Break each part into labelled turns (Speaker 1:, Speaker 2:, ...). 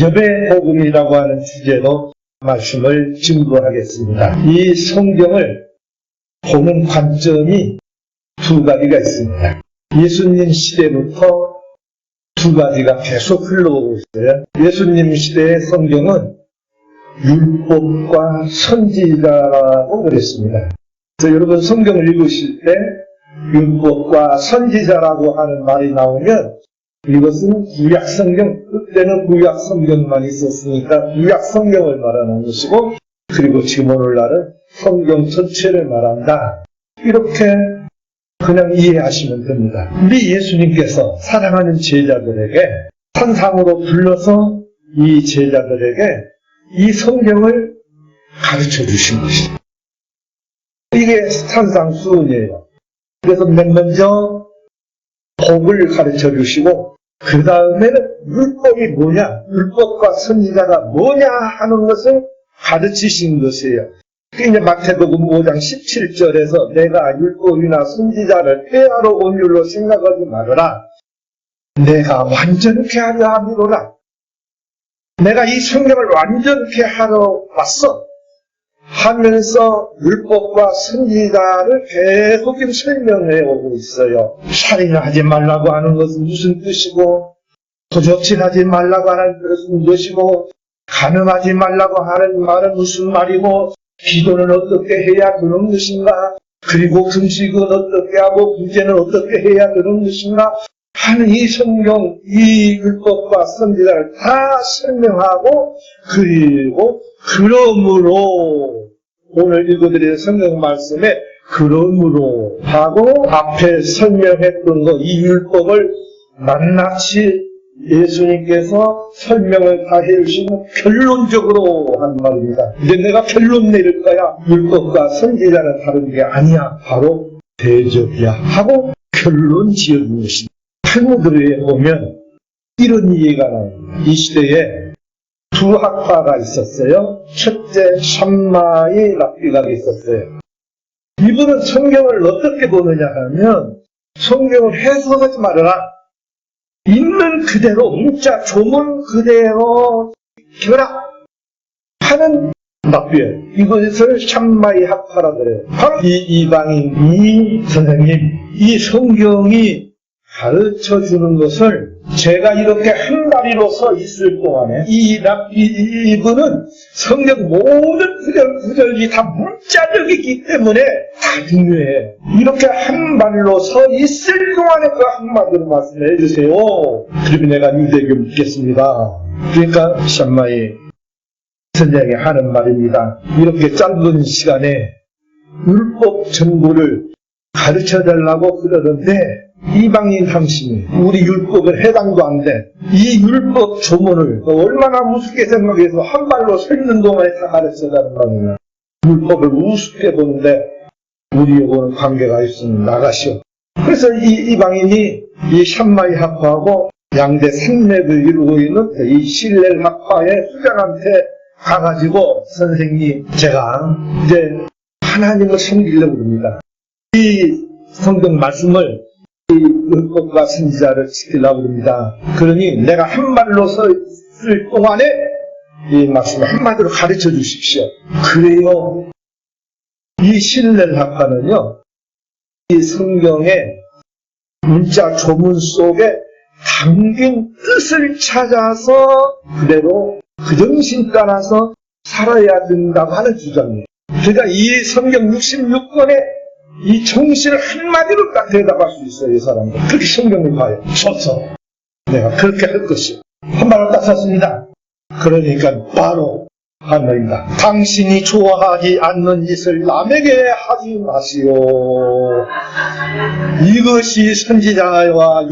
Speaker 1: 대접의 복음이라고 하는 주제로 말씀을 증거하겠습니다. 이 성경을 보는 관점이 두 가지가 있습니다. 예수님 시대부터 두 가지가 계속 흘러오고 있어요. 예수님 시대의 성경은 율법과 선지자라고 그랬습니다. 그래서 여러분 성경을 읽으실 때 율법과 선지자라고 하는 말이 나오면 이것은 구약 성경, 그때는 구약 성경만 있었으니까 구약 성경을 말하는 것이고 그리고 지금 오늘날은 성경 전체를 말한다. 이렇게 그냥 이해하시면 됩니다. 우리 예수님께서 사랑하는 제자들에게 산상으로 불러서 이 제자들에게 이 성경을 가르쳐 주신 것이죠. 이게 산상수훈이에요. 그래서 맨 먼저 복을 가르쳐 주시고 그 다음에는 율법이 뭐냐, 율법과 선지자가 뭐냐 하는 것을 가르치신 것이에요. 그 이제 마태복음 5장 17절에서 내가 율법이나 선지자를 폐하러 온 줄로 생각하지 말아라. 내가 완전케 하려 함이로라. 내가 이 성경을 완전케 하러 왔어. 하면서 율법과 선지자를 계속 설명해 오고 있어요. 살인하지 말라고 하는 것은 무슨 뜻이고, 도적질하지 말라고 하는 것은 무엇이고, 가늠하지 말라고 하는 말은 무슨 말이고, 기도는 어떻게 해야 그런 것인가, 그리고 금식은 어떻게 하고, 구제는 어떻게 해야 그런 것인가, 하는 이 성경, 이 율법과 선지자를 다 설명하고, 그리고, 그러므로, 오늘 읽어드린 성경 말씀에, 그러므로 하고, 앞에 설명했던 거, 이 율법을 낱낱이 예수님께서 설명을 다 해주시고 결론적으로 한 말입니다. 이제 내가 결론 내릴 거야. 율법과 선지자는 다른 게 아니야. 바로 대접이야. 하고 결론 지어준 것입니다. 탈무드에 보면 이런 이해가 나옵니다. 이 시대에 두 학파가 있었어요. 첫째 샴마이 랍비가 있었어요. 이분은 성경을 어떻게 보느냐 하면 성경을 해석하지 말아라. 있는 그대로 문자 조문 그대로 결합 하는 납비예요. 이것을 샴마이 학파라 그래요. 바로 이 이방인 이 선생님 이 성경이 가르쳐 주는 것을 제가 이렇게 한 다리로서 있을 동안에 이 랍비 이분은 성경 모든 구절 구절이 다 문자적이기 때문에 다 중요해. 이렇게 한 발로 서 있을 동안에 그 한마디로 말씀해 주세요. 그러면 내가 유대교 믿겠습니다. 그러니까 샴마이 선생이 하는 말입니다. 이렇게 짧은 시간에 율법 전부를 가르쳐 달라고 그러는데 이방인 당신이 우리 율법에 해당도 안 돼. 이 율법 조문을 얼마나 우습게 생각해서 한 발로 서 있는 동안에 다 가르쳐 달라는 말이야. 율법을 우습게 보는데 우리하고는 관계가 있으면 나가시오. 그래서 이 이방인이 이 샴마이 학파하고 양대 산맥을 이루고 있는 이 실렐 학파의 수장한테 가가지고 선생님 제가 이제 하나님을 섬기려고 합니다. 이 성경 말씀을 이 율법과 선지자를 지키려고 합니다. 그러니 내가 한 발로 서 있을 동안에 이 말씀을 한마디로 가르쳐 주십시오. 그래요. 이 신렐 학파는요, 이 성경의 문자 조문 속에 담긴 뜻을 찾아서 그대로 그 정신 따라서 살아야 된다고 하는 주장이에요. 그러니까 이 성경 66권의 이 정신을 한마디로 딱 대답할 수 있어요, 이 사람은. 그렇게 성경을 봐요. 좋소. 내가 그렇게 할 것이요. 한 발을 딱 섰습니다. 그러니까 바로 하늘입니다. 당신이 좋아하지 않는 짓을 남에게 하지 마시오. 이것이 선지자와.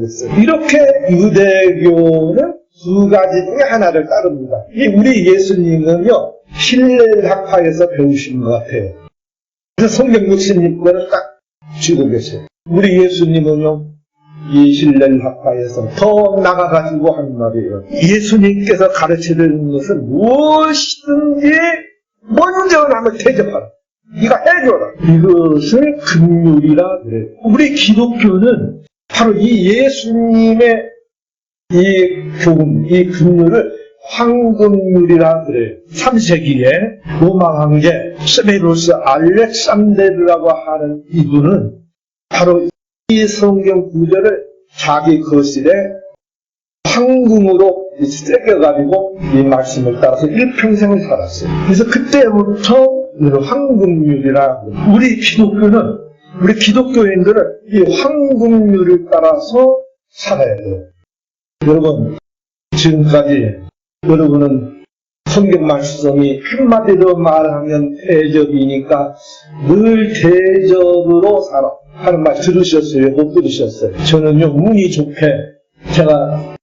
Speaker 1: 그랬어요. 이렇게 유대교는 두 가지 중에 하나를 따릅니다. 이 우리 예수님은요, 힐렐 학파에서 배우신 것 같아요. 그래서 성경 66권을 딱 쥐고 계세요. 우리 예수님은요, 이 힐렐 학파에서 더 나가가지고 한 말이에요. 예수님께서 가르치는 것은 무엇이든지 먼저 남을 대접하라. 네가 해줘라. 이것을 금율이라 그래요. 우리 기독교는 바로 이 예수님의 이 교훈, 이 금률을 황금률이라 그래요. 3세기에 로마 황제 세베루스 알렉산데르라고 하는 이분은 바로 이 성경 구절을 자기 거실에 황금으로 새겨가지고 이 말씀을 따라서 일평생을 살았어요. 그래서 그때부터 황금률이라 우리 기독교는 우리 기독교인들은 이 황금률을 따라서 살아야 돼요. 여러분 지금까지 여러분은 성경 말씀이 한마디로 말하면 대접이니까 늘 대접으로 살아 하는 말 들으셨어요? 못 들으셨어요? 저는요 운이 좋게 제가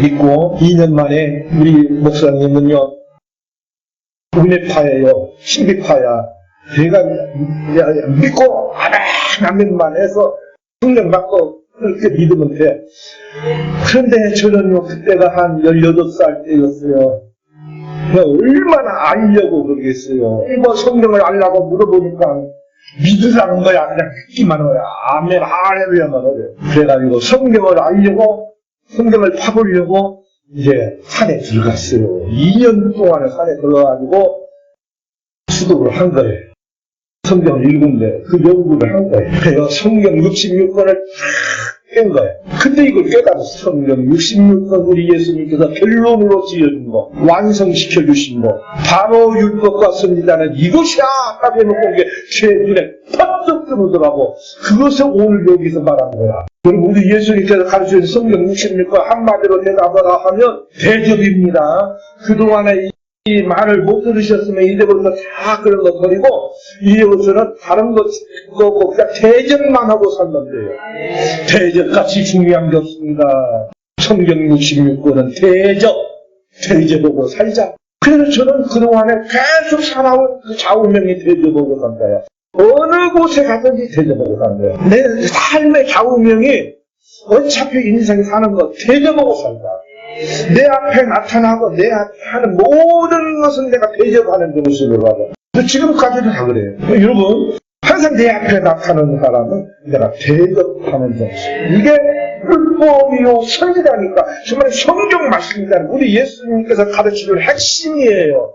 Speaker 1: 믿고 2년 만에 우리 목사님은요 운의파예요 12파야 제가 믿고 아멘 아멘만 해서 성령 받고 그렇게 믿으면 돼 그런데 저는요 그때가 한 18살 때였어요. 얼마나 알려고 그러겠어요. 뭐 성경을 알라고 물어보니까 믿으라는 거야 그냥 듣기만 해요 아멘 할렐루야만 해요 그래가지고 성경을 알려고 성경을 파보려고 이제 산에 들어갔어요. 2년 동안에 산에 들어가가지고 수도를 한 거예요 성경을 읽은데 그 연구를 한 거예요 그래서 성경 66권을 깬 거예요. 근데 이걸 깨달았어. 성경 66권 우리 예수님께서 결론으로 지어준 거, 완성시켜 주신 거, 바로 율법과 선지자는 이것이야! 딱 해놓고 이게 제 눈에 팍 들어오더라고. 그것을 오늘 여기서 말한 거야. 그럼 우리 예수님께서 가르쳐준 성경 66권 한마디로 대답을 하면 대접입니다. 그동안에 이 말을 못 들으셨으면 이제부터 다 그런 거 버리고 이제부터는 다른 거 듣고 그냥 대접만 하고 살면 돼요. 대접같이 중요한 게 없습니다. 성경 66권은 대접, 대접하고 살자. 그래서 저는 그동안에 계속 살아온 그 좌우명이 대접하고 산 거예요. 어느 곳에 가든지 대접하고 산 거예요. 내 삶의 좌우명이 어차피 인생 사는 거 대접하고 살자. 내 앞에 나타나고 내 앞에 하는 모든 것은 내가 대접하는 모습으로 하자. 지금까지도 다 그래요. 여러분, 항상 내 앞에 나타나는 사람은 내가 대접하는 모습. 이게 율법이요, 선지자니까 정말 성경 말씀이다. 우리 예수님께서 가르치는 핵심이에요.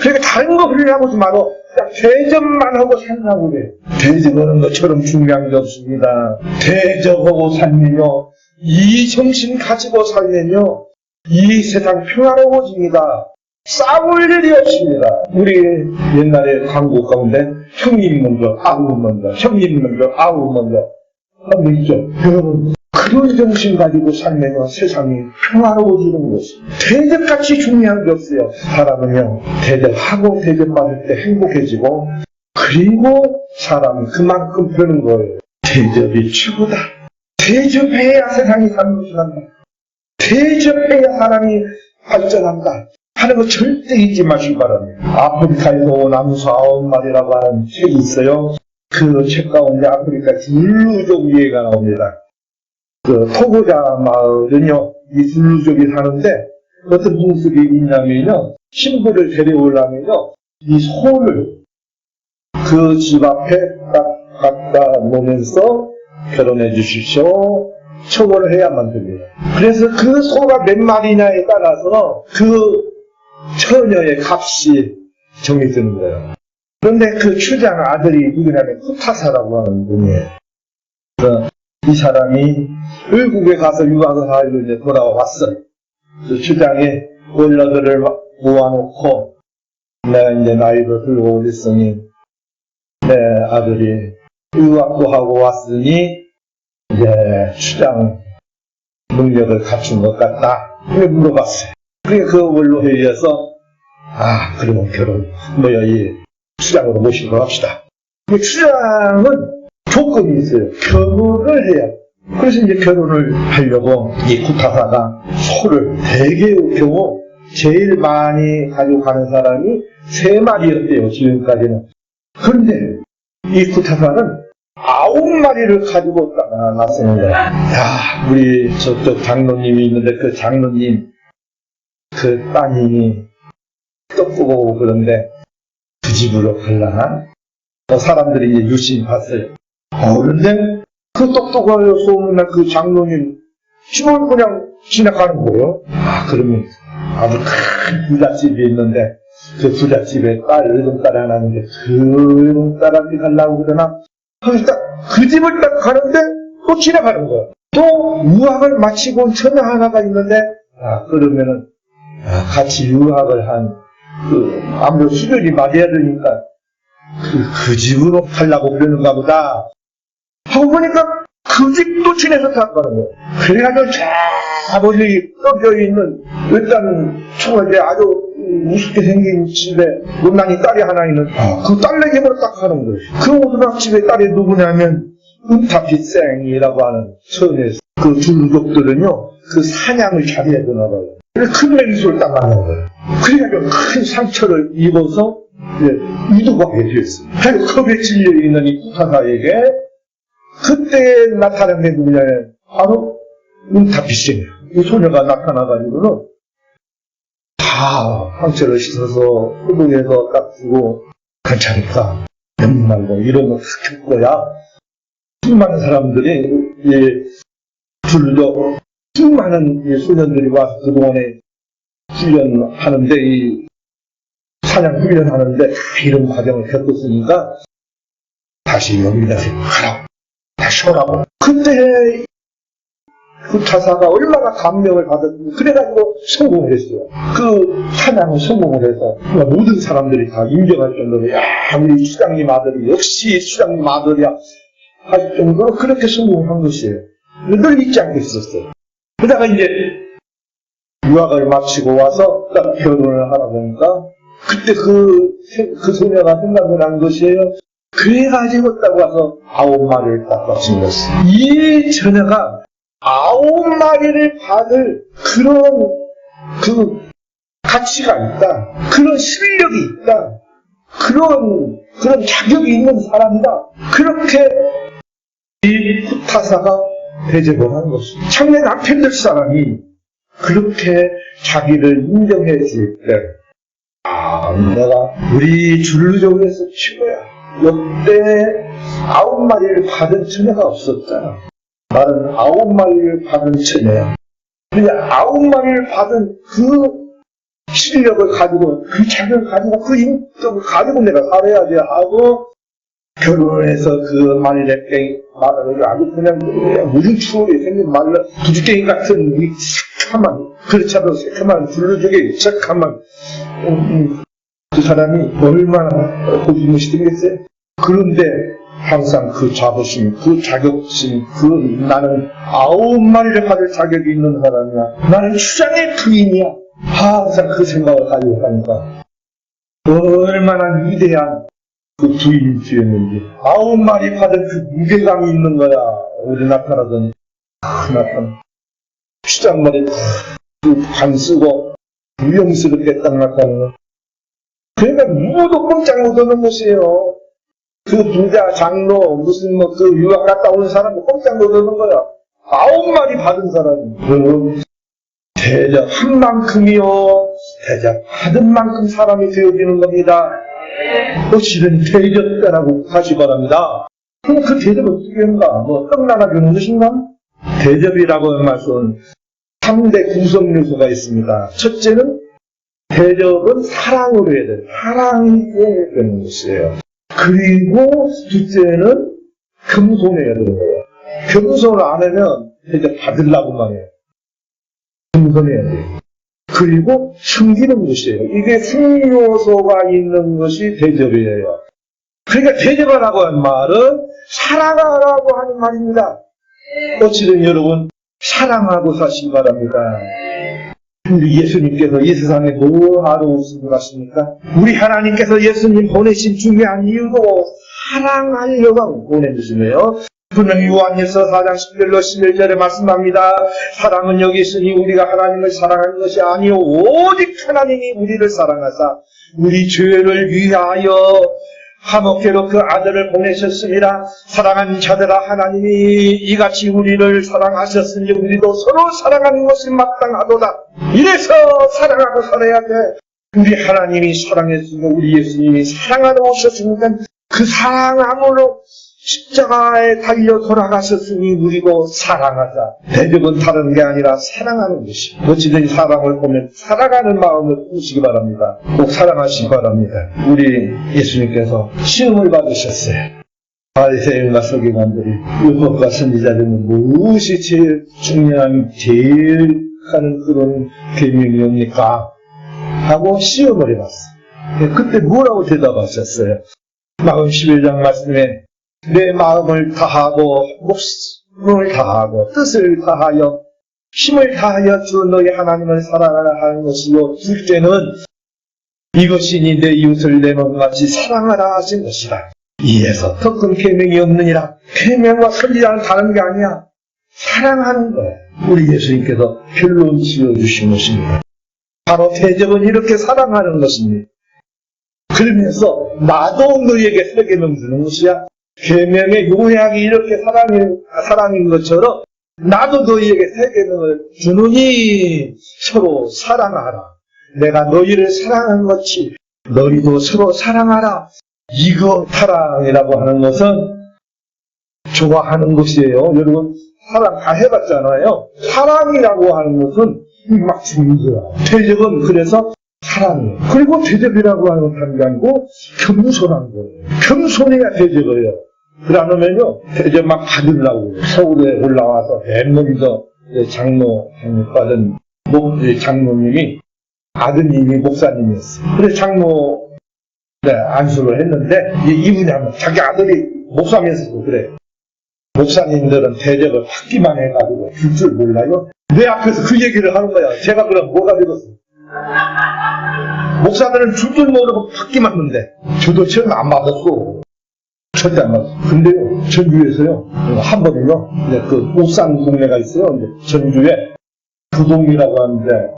Speaker 1: 그러니까 다른 거 그러려고 하지 그냥 대접만 하고 살라고 그래. 대접하는 것처럼 중요한 게 없습니다. 대접하고 살면요. 이 정신 가지고 살면요. 이 세상 평화로워집니다. 싸울 일이 없습니다. 우리 옛날에 광고 가운데 형님 먼저, 아우 먼저, 형님 먼저, 아우 먼저 거 있죠. 여러분, 그런 정신 가지고 살면요, 세상이 평화로워지는 것이. 대접같이 중요한 게 없어요. 사람은요, 대접하고 대접받을 때 행복해지고, 그리고 사람은 그만큼 되는 거예요. 대접이 최고다. 대접해야 세상이 산뜻한다. 대접해야 사람이 발전한다. 하는 거 절대 잊지 마시기 바랍니다. 아프리카에서 온 암수 아홉 마리라고 하는 책이 있어요. 그 책 가운데 아프리카 줄루족 이해가 나옵니다. 그 토고자 마을은요, 이 줄루족이 사는데 어떤 모습이 있냐면요, 신부를 데려오려면요, 이 소를 그 집 앞에 딱 갖다 놓으면서 결혼해 주십시오. 처벌을 해야만 됩니다. 그래서 그 소가 몇 마리냐에 따라서 그 처녀의 값이 정해지는 거예요. 그런데 그 추장 아들이 누구냐면 후타사라고 하는 분이에요. 그래서 이 사람이 외국에 가서 유학을 하고 이제 돌아왔어요. 그 추장이 원라들을 모아놓고 내가 이제 나이를 들고 올렸으니 내 아들이 유학도 하고 왔으니 이제 추장 능력을 갖춘 것 같다. 그래 물어봤어요. 그게 그 원로 회의에서 아 그러면 결혼 뭐야 이 추장으로 모시고 합시다. 그 추장은 조건이 있어요. 결혼을 해야. 그래서 이제 결혼을 하려고 이 구타사가 소를 대개의 경우 제일 많이 가지고 가는 사람이 세 마리였대요. 지금까지는. 그런데 이 구타사는 아홉 마리를 가지고 나갔습니다. 야, 우리 저쪽 장로님이 있는데 그 장로님 그 따님이 똑똑하고 그런데 그 집으로 갈라나? 어, 사람들이 이제 유심 봤어요. 어, 그런데 그 똑똑하고 소문난 그 장로님 집을 그냥 지나가는 거예요. 아, 그러면 아주 큰 부잣집이 있는데, 그 부잣집에 딸, 외동딸 하나 있는데, 그 외동딸한테 가려고 그러나, 딱, 그 집을 딱 가는데, 또 지나가는 거예요. 또, 유학을 마치고 온 처녀 하나가 있는데, 아, 그러면은, 아, 같이 유학을 한, 그, 아무래도 수련이 맞아야 되니까, 그, 그 집으로 가려고 그러는가 보다. 하고 보니까, 그 집도 다 가는 거예요. 그래가지고 저 멀리 떠져 있는 일단 청와대 아주 우습게 생긴 집에 못난이 딸이 하나 있는 그 딸네 집으로 딱 가는 거예요. 그 오두막 집의 딸이 누구냐면 은타빛생이라고 하는 처음에 그 줄족들은요 그 사냥을 잘해야 되나 봐요. 그래서 큰 맹수를 딱 만난 거예요. 그래가지고 큰 상처를 입어서 이제 이두가게 됐어요. 그래서 겁에 질려 있는 이 구타사에게 그때 나타난 게 누구냐면 바로 은타빛이에요. 이 소녀가 나타나가지고는 다 상처를 씻어서 흡입해서 딱 주고 괜찮으니까 말고 이런 거 시킬 거야. 수많은 사람들이 이 불러 수많은 이 소년들이 와서 그동안에 훈련하는데 이 사냥 훈련하는데 다 이런 과정을 겪었으니까 다시 여기다 가라. 다시 오라고. 그때 그 타사가 얼마나 감명을 받았는지 그래가지고 성공을 했어요. 그 사냥을 성공을 해서 모든 사람들이 다 인정할 정도로 야 우리 수장님 아들이 역시 수장님 아들이야 할 정도로 그렇게 성공을 한 것이에요. 늘 잊지 않고 있었어요. 그러다가 이제 유학을 마치고 와서 딱 결혼을 하다 보니까 그때 그, 세- 그 소녀가 생각이 난 것이에요. 그래가지고 딱 와서 아홉 마리를 딱 바친 것이에요. 이 처녀가 아홉 마리를 받을 그런 그 가치가 있다. 그런 실력이 있다. 그런, 그런 자격이 있는 사람이다. 그렇게 이 후타사가 대접을 한 것입니다. 창내 남편들 사람이 그렇게 자기를 인정해 줄 때, 아, 내가 우리 줄루족에서 최고야. 역대 아홉 마리를 받은 처녀가 없었잖아. 나는 아홉 마리를 받은 처녀야. 근데 아홉 마리를 받은 그 실력을 가지고, 그 자격을 가지고, 그 인격을 가지고 내가 살아야지 하고, 결혼해서 그 땡, 말을 아주 그냥, 그냥 추억이 생긴 말을 부지깽이 같은 이 새카만, 그렇지 않아도 새카만 불러주게 새카만, 음, 음, 그 사람이 얼마나 고집무시 되겠어요? 그런데 항상 그 자부심, 그 자격심, 그 나는 아홉 마리를 받을 자격이 있는 사람이야. 나는 추장의 부인이야. 항상 그 생각을 가지고 가니까 얼마나 위대한 그 부인이었는지 아홉 마리 받은 그 무게감이 있는 거야. 우리 나타나던 그 나타나 추장머리 그반 쓰고 무용스럽게 딱 나타나는 거. 그러니까 누구도 꼼짝 못하는 것이에요. 그 부자, 장로, 무슨 뭐 그 유학 갔다 오는 사람 꼼짝 못하는 거야. 아홉 마리 받은 사람이. 그 대접 한 만큼이요. 대접 받은 만큼 사람이 되어지는 겁니다. 또 실은 대접자라고 하시 바랍니다. 그럼 그 대접을 어떻게 한가? 뭐, 떡 나눠주는 것인가? 대접이라고 하는 말씀은 3대 구성 요소가 있습니다. 첫째는 대접은 사랑으로 해야 돼요. 사랑이 되는 것이에요. 그리고 둘째는 겸손해야 되는 거예요. 겸손을 안 하면 대접 받으려고만 해요. 겸손해야 돼요. 그리고 숨기는 것이에요. 이게 승요소가 있는 것이 대접이에요. 그러니까 대접하라고 하는 말은 사랑하라고 하는 말입니다. 어찌든 여러분 사랑하고 사시기 바랍니다. 예수님께서 이 세상에 뭐하러 같습니까? 우리 하나님께서 예수님 보내신 중요한 이유도 사랑하려고 보내주시네요. 분명히 요한일서 4장 10절로 11절에 말씀합니다. 사랑은 여기 있으니 우리가 하나님을 사랑하는 것이 아니요 오직 하나님이 우리를 사랑하사 우리 죄를 위하여 하목회로 그 아들을 보내셨습니다. 사랑하는 자들아 하나님이 이같이 우리를 사랑하셨으니 우리도 서로 사랑하는 것이 마땅하도다. 이래서 사랑하고 살아야 돼. 우리 하나님이 사랑했으며 우리 예수님이 사랑하러 오셨으니까 그 사랑함으로 십자가에 달려 돌아가셨으니 우리도 사랑하자. 대접은 다른 게 아니라 사랑하는 것이. 어찌든지 사랑을 보면 사랑하는 마음을 꾸시기 바랍니다. 꼭 사랑하시기 바랍니다. 우리 예수님께서 시험을 받으셨어요. 바리새인과 서기관들이 율법과 선지자들은 무엇이 제일 중요한 제일 하는 그런 계명이옵니까? 하고 시험을 해봤어요. 그때 뭐라고 대답하셨어요? 마음 11장 말씀에 내 마음을 다하고 목숨을 다하고 뜻을 다하여 힘을 다하여 주 너희 하나님을 사랑하라 하는 것이요 둘째는 이것이니 내 이웃을 내 몸같이 사랑하라 하신 것이다. 이에서 더 큰 계명이 없느니라. 계명과 선지자는 다른 게 아니야. 사랑하는 거야. 우리 예수님께서 결론 지어주신 것입니다. 바로 대접은 이렇게 사랑하는 것입니다. 그러면서 나도 너에게 세 계명 주는 것이야. 계명의 요약이 이렇게 사랑인, 사랑인 것처럼 나도 너희에게 세 계명을 주느니 서로 사랑하라. 내가 너희를 사랑한 것이 너희도 서로 사랑하라. 이거 사랑이라고 하는 것은 좋아하는 것이에요. 여러분 사랑 다 해봤잖아요. 사랑이라고 하는 것은 막 주는 거야. 대접은 그래서 사랑이에요. 그리고 대접이라고 하는 아니고 겸손한 거예요. 겸손해야 대접이에요. 그러면요 대접 막 받으려고 서울에 올라와서 맨 먼저 장로 장로 받은 목 장로님이 아드님이 목사님이었어요. 그래서 장로 네, 안수를 했는데 이- 이분이 하면 자기 아들이 목사면서도 그래. 목사님들은 대접을 받기만 해가지고 줄 줄 몰라요. 내 앞에서 그 얘기를 하는 거야. 제가 그럼 뭐가 되겠어? 목사들은 줄줄 모르고 받기만 하는데 저도 처음 안 받았고 절대 안 받았어. 근데요 전주에서요 한 번은요 이제 그 옥산 동네가 있어요. 이제 전주에 부동이라고 하는데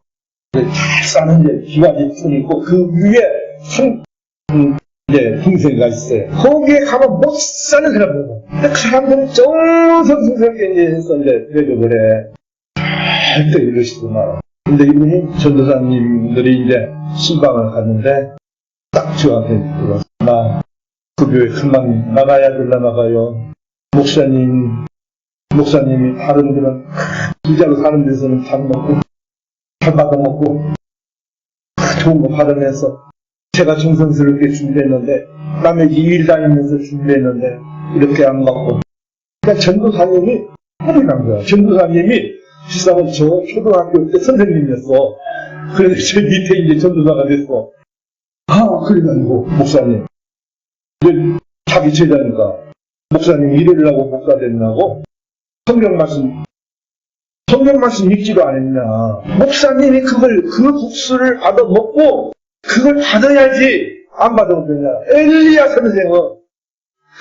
Speaker 1: 잘 사는 이제 기와집 촌이 있고 그 위에 산 음, 이제 동생가 있어요. 거기에 가면 못 사는 사람들. 근데 그 사람들은 정성스럽게 이제 해서 이제 대접을 해. 절대 이러시더만. 근데 이분이 전도사님들이 이제 신방을 갔는데 딱 저한테 들어서 나그 교회 금방 나가야 될라 나가요. 목사님, 목사님이 다른 데는 부자로 사는 데서는 밥 먹고 밥 받아먹고 좋은 거 받아내서 제가 정성스럽게 준비했는데 남의 일 다니면서 준비했는데 이렇게 안 받고 그러니까 전도사님이 화를 난 거야. 전도사님이 실상은 저 초등학교 때 선생님이었어. 그런데 제 밑에 이제 전도사가 됐어. 아, 그래가지고 목사님 이제 자기 제자니까 목사님 이래려고 목사 됐나고 성경 말씀 성경 말씀 읽지도 안 했냐. 목사님이 그걸, 그 국수를 받아 먹고, 그걸 받아야지. 안 받으면 되냐. 엘리야 선생은,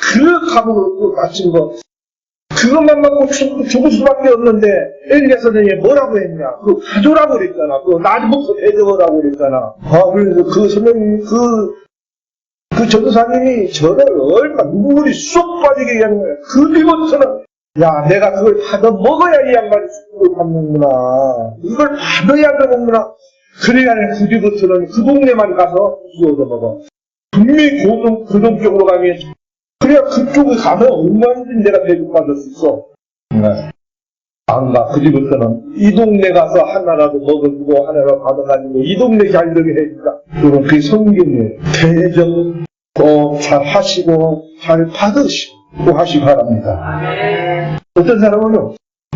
Speaker 1: 그 감옥을 그 마친 거, 그것만 먹고 죽- 죽을 수밖에 없는데, 엘리야 선생이 뭐라고 했냐. 그거 가져라고 그랬잖아. 그거 나부터 대접하라고 그랬잖아. 아, 그래서 그 선생님, 그, 그 전도사님이 저를 얼마 눈물이 쏙 빠지게 얘기하는 거야. 그 뒤부터는 야, 내가 그걸 받아 먹어야 이 양반이 축복을 받는구나. 이걸 받아야 되는구나. 그래야 그 뒤부터는 그 동네만 가서 국수 얻어 먹어. 분명히 고동 쪽으로 가면, 그래야 그쪽에 가면 얼마든지 내가 대접받을 수 있어. 네. 안 가. 그 뒤부터는 이 동네 가서 하나라도 먹어주고 하나라도 받아가지고 이 동네 잘 되게 해주자. 그건 그게 성경이에요. 대접 꼭잘 하시고 잘 받으시고 하시기 바랍니다. 어떤 사람은요,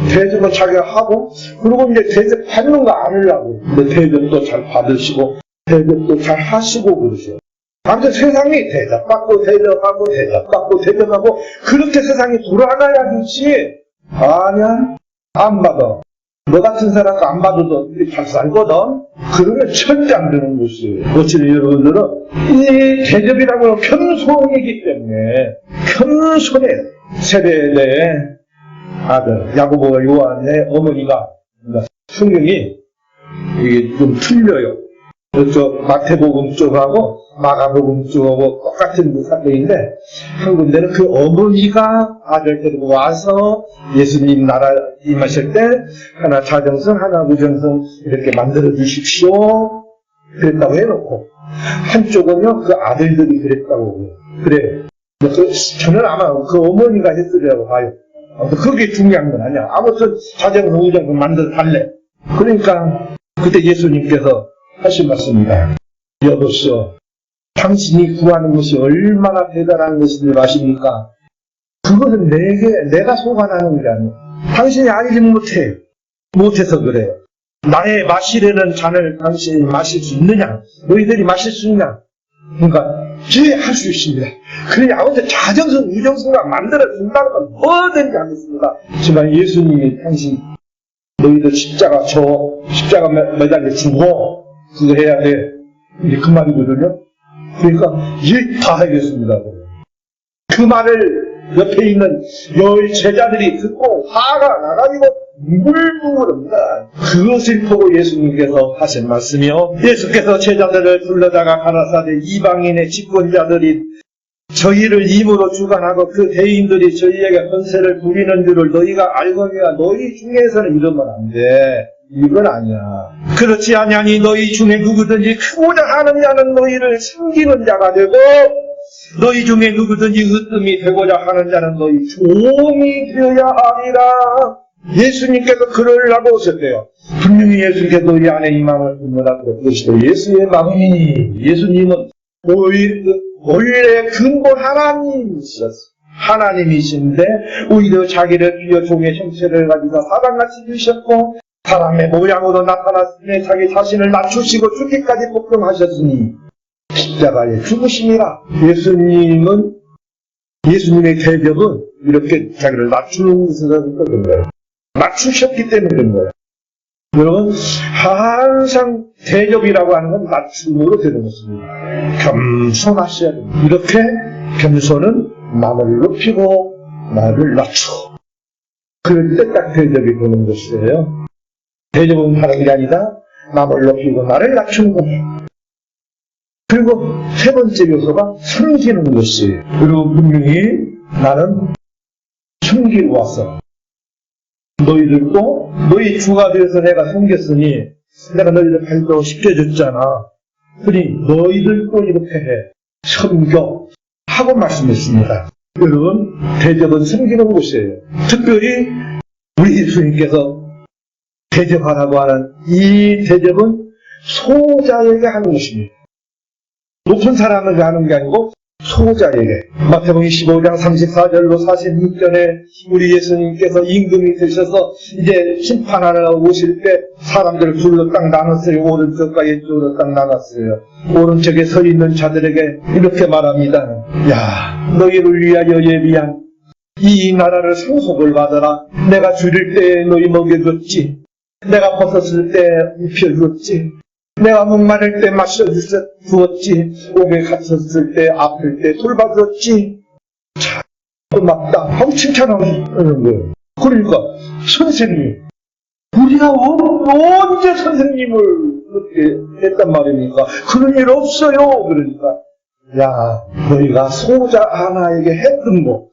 Speaker 1: 대접을 자기가 하고, 그리고 이제 대접 받는 거 아니려고. 근데 대접도 잘 받으시고, 대접도 잘 하시고 그러세요. 아무튼 세상이 대접받고, 대접하고, 대접받고, 대접하고, 그렇게 세상이 돌아가야 되지. 아니야, 안 받아. 너 같은 사람 안 받아도 잘 살거든? 그러면 절대 안 되는 것이에요. 어찌든 여러분들은 이 대접이라고 하는 겸손이기 때문에 겸손해. 세례의 아들, 야고보와 요한의 어머니가, 성경이 이게 좀 틀려요. 이쪽 마태복음 쪽하고 마가복음 쪽하고 똑같은 그 사건인데, 한 군데는 그 어머니가 아들 데리고 와서 예수님 나라 임하실 때, 하나 자정성, 하나 우정성 이렇게 만들어 주십시오. 그랬다고 해놓고, 한쪽은요, 그 아들들이 그랬다고. 그래. 뭐 그, 저는 아마 그 어머니가 했으리라고 봐요. 그게 중요한 건 아니야. 아무튼 자정 우정도 만들어 달래. 그러니까 그때 예수님께서 하신 말씀입니다. 여보시오, 당신이 구하는 것이 얼마나 대단한 것인지 아십니까? 그것은 내게, 내가 소관하는 게 아니야. 당신이 알지 못해. 못해서 그래요. 나의 마시려는 잔을 당신이 마실 수 있느냐? 너희들이 마실 수 있냐? 그러니까 기회할 수 있습니다. 그러니 아무튼 자정성, 우정성만 만들어 준다는 건 뭐든지 하겠습니다. 하지만 예수님이 당신 너희들 십자가 저 십자가 매- 매달려 주고 그거 해야 돼. 이제 그 말이거든요. 그러니까 예, 다 하겠습니다. 그 말을 옆에 있는 열 제자들이 듣고 화가 나가지고 물부릅니다. 그것을 보고 예수님께서 하신 말씀이요. 예수께서 제자들을 불러다가 가라사대 이방인의 집권자들이 저희를 임으로 주관하고 그 대인들이 저희에게 권세를 부리는 줄을 너희가 알거니와 너희 중에서는 이러면 안 돼. 이건 아니야. 그렇지 아니하니 너희 중에 누구든지 크고자 하는 자는 너희를 섬기는 자가 되고 너희 중에 누구든지 으뜸이 되고자 하는 자는 너희 종이 되어야 하리라. 예수님께서 그러려고 오셨대요. 분명히 예수님께서 너희 안에 이 마음을 품으라고 그러시고 예수의 마음이니 예수님은 오히- 원래 근본 하나님이셨어. 하나님이신데 오히려 자기를 비어 종의 형체를 가지고 사람같이 주셨고 사람의 모양으로 나타났으니 자기 자신을 낮추시고 죽기까지 복종하셨으니 십자가에 죽으심이라. 예수님은 예수님의 대접은 이렇게 자기를 낮추는 것을 그런 거예요. 낮추셨기 때문에 그런 거예요. 여러분 항상 대접이라고 하는 건 낮춤으로 되는 것입니다. 겸손하셔야 됩니다. 이렇게 겸손은 남을 높이고 나를 낮추고 그럴 때 딱 대접이 되는 것이에요. 대접은 하는 게 아니다. 남을 높이고 나를 낮추는 겁니다. 그리고 세 번째 요소가 섬기는 것이 그리고 분명히 나는 섬기러 왔어. 너희들도 너희 주가 되어서 내가 섬겼으니 내가 너희들 발도 시켜줬잖아. 그러니 너희들도 이렇게 해. 섬겨. 하고 말씀했습니다. 여러분, 대접은 섬기는 곳이에요. 특별히 우리 예수님께서 대접하라고 하는 이 대접은 소자에게 하는 것입니다. 높은 사람에게 하는 게 아니고 소자에게. 마태복음 25장 34절로 46절에 우리 예수님께서 임금이 되셔서 이제 심판하러 오실 때 사람들을 둘로 딱 나눴어요. 오른쪽과 왼쪽으로 딱 나눴어요. 오른쪽에 서 있는 자들에게 이렇게 말합니다. 야, 너희를 위하여 예비한 이 나라를 상속을 받아라. 내가 줄일 때 너희 먹여줬지. 내가 벗었을 때 입혀주었지. 내가 목마를 때 마셔주었지. 옥에 갇혔을 때 아플 때 돌봐주었지. 참 고맙다 하고 칭찬하는 거예요. 그러니까 선생님 우리가 어- 언제 선생님을 그렇게 했단 말입니까? 그런 일 없어요. 그러니까 야 너희가 소자 하나에게 했던 거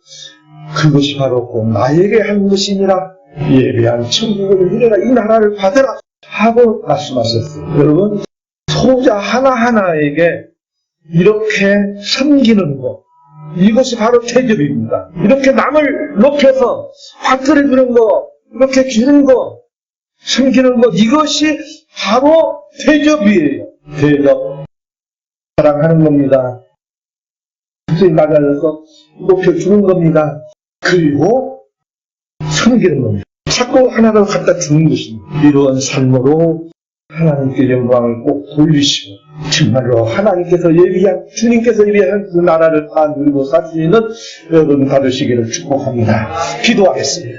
Speaker 1: 그것이 바로 곧 나에게 한 것이니라 예배한 천국을 누려라 이 나라를 받으라 하고 말씀하셨어요. 여러분 소자 하나하나에게 이렇게 섬기는 것 이것이 바로 대접입니다. 이렇게 남을 높여서 화투를 주는 거 이렇게 주는 거 섬기는 것 이것이 바로 대접이에요. 대접 사랑하는 겁니다. 그것이 나가서 높여주는 겁니다. 그리고 섬기는 겁니다. 자꾸 하나를 갖다 주는 것입니다. 이러한 삶으로 하나님께 영광을 꼭 돌리시고 정말로 하나님께서 예비한 주님께서 예비한 그 나라를 다 누리고 있는 여러분 다르시기를 축복합니다. 기도하겠습니다.